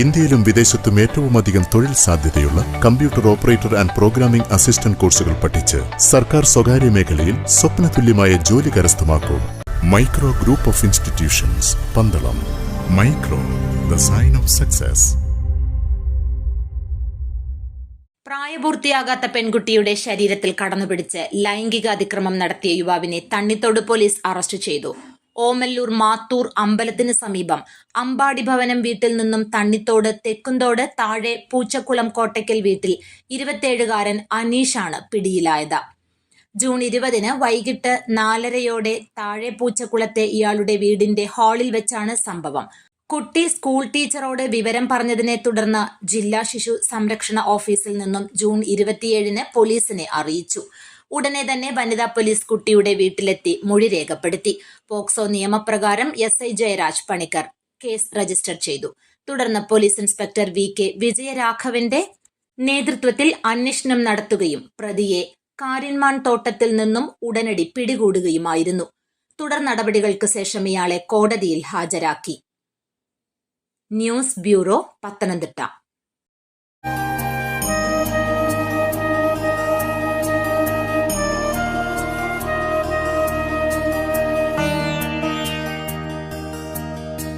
ഇന്ത്യയിലും വിദേശത്തും ഏറ്റവും അധികം തൊഴിൽ സാധ്യതയുള്ള computer operator and programming assistant കോഴ്സുകൾ പഠിച്ച് സർക്കാർ സ്വകാര്യ മേഖലയിൽ സ്വപ്നതുല്യമായ ജോലി കരസ്ഥമാക്കൂ. Micro group of institutions Pandalam. Micro the sign of success. പ്രായപൂർത്തിയാകാത്ത പെൺകുട്ടിയുടെ ശരീരത്തിൽ കടന്നുപിടിച്ച് ലൈംഗിക അതിക്രമം നടത്തിയ യുവാവിനെ തണ്ണിത്തോട് പോലീസ് അറസ്റ്റ് ചെയ്തു. ഓമല്ലൂർ മാത്തൂർ അമ്പലത്തിന് സമീപം. അമ്പാടി ഭവനം വീട്ടിൽ നിന്നും തണ്ണിത്തോട് തെക്കുംതോട് താഴെ പൂച്ചക്കുളം കോട്ടയ്ക്കൽ വീട്ടിൽ ഇരുപത്തിയേഴുകാരൻ അനീഷാണ് പിടിയിലായത്. ജൂൺ ഇരുപതിന് വൈകിട്ട് നാലരയോടെ താഴെ പൂച്ചക്കുളത്തെ ഇയാളുടെ വീടിന്റെ ഹാളിൽ വെച്ചാണ് സംഭവം. കുട്ടി സ്കൂൾ ടീച്ചറോട് വിവരം പറഞ്ഞതിനെ തുടർന്ന് ജില്ലാ ശിശു സംരക്ഷണ ഓഫീസിൽ നിന്നും ജൂൺ ഇരുപത്തിയേഴിന് പോലീസിനെ അറിയിച്ചു. ഉടനെ തന്നെ വനിതാ പോലീസ് കുട്ടിയുടെ വീട്ടിലെത്തി മൊഴി രേഖപ്പെടുത്തി. പോക്സോ നിയമപ്രകാരം S I Jayaraj Panicker case register ചെയ്തു. തുടർന്ന് പോലീസ് ഇൻസ്പെക്ടർ വി കെ വിജയരാഘവന്റെ നേതൃത്വത്തിൽ അന്വേഷണം നടത്തുകയും പ്രതിയെ കാരിന്മാൻ തോട്ടത്തിൽ നിന്നും ഉടനടി പിടികൂടുകയുമായിരുന്നു. തുടർ നടപടികൾക്ക് ശേഷം ഇയാളെ കോടതിയിൽ ഹാജരാക്കി. News bureau Pathanamthitta.